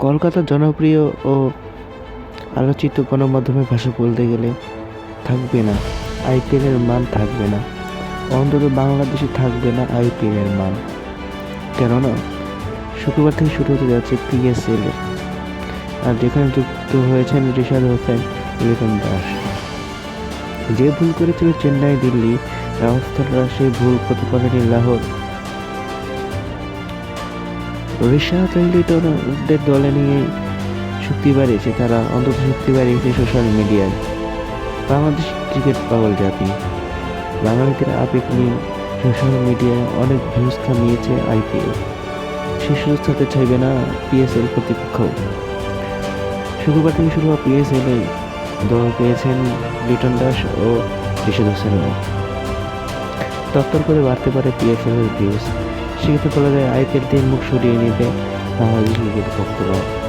কলকাতার জনপ্রিয় ও আলোচিত গণমাধ্যমের ভাষা বলতে গেলে থাকবে না। আইপিএলের মান থাকবে না। অন্তত বাংলাদেশে থাকবে না আইপিএলের মান। কেননা, শুক্রবার থেকে শুরু হতে যাচ্ছে পিএসএল আর যেখানে যুক্ত হয়েছেন রিশাদ হোসেন লিটন দাস। যে ভুল করেছিল চেন্নাই দিল্লি রাজস্থানরা সেই ভুল করতে লাহোর ঋষাদ লিটনদের দলে নিয়ে শক্তি বাড়িয়েছে, তারা অন্তত শক্তি বাড়িয়েছে সোশ্যাল মিডিয়ায় বাংলাদেশ ক্রিকেট পাগল জাতি বাঙালিদের আবেগ নিয়ে সোশ্যাল মিডিয়ায় অনেক ভিউজ কামিয়েছে আইপিএল সে সুযোগ চাইবে না পিএসএল কর্তৃপক্ষ। শুক্রবার থেকে শুরু হওয়া পিএসএল দল পেয়েছেন লিটন দাস ও ঋষাদ হোসেনও তত্তর করে বাড়তে পারে পিএসএল এর ভিউজ সেক্ষেত্রে বলা আইপিএল থেকে মুখ সরিয়ে নিতে। বাংলাদেশ ক্রিকেট ভক্তরা